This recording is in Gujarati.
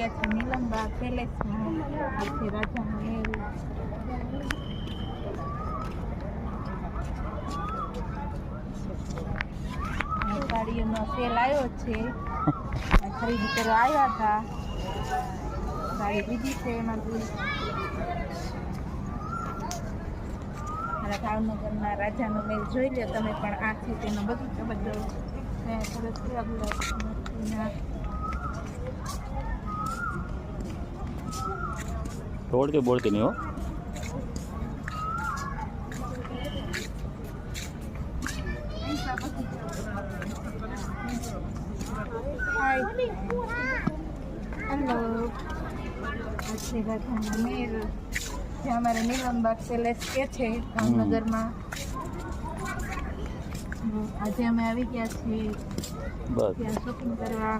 ગયા છે નીલમબાગ પેલેસમાં આ છે રાજાનો મહેલ સાડીઓનો સેલ આવ્યો છે ખરીદી કરવા આવ્યા હતા સાડી લીધી છે એમાંથી મારા ભાવનગરના રાજાનો મેલ જોઈ લો તમે પણ આ છે તેનો બધું બધો સરસ કેવા બધા મસ્તીના તોડતી બોલતી નહીં હો હાય હેલો શ્રી રાધાના મેર જે અમારે નીલમબાગ પેલેસ કે છે ભાવનગરમાં હમ, આજે અમે આવી ગયા છીએ બસ ત્યાં શોપિંગ કરવા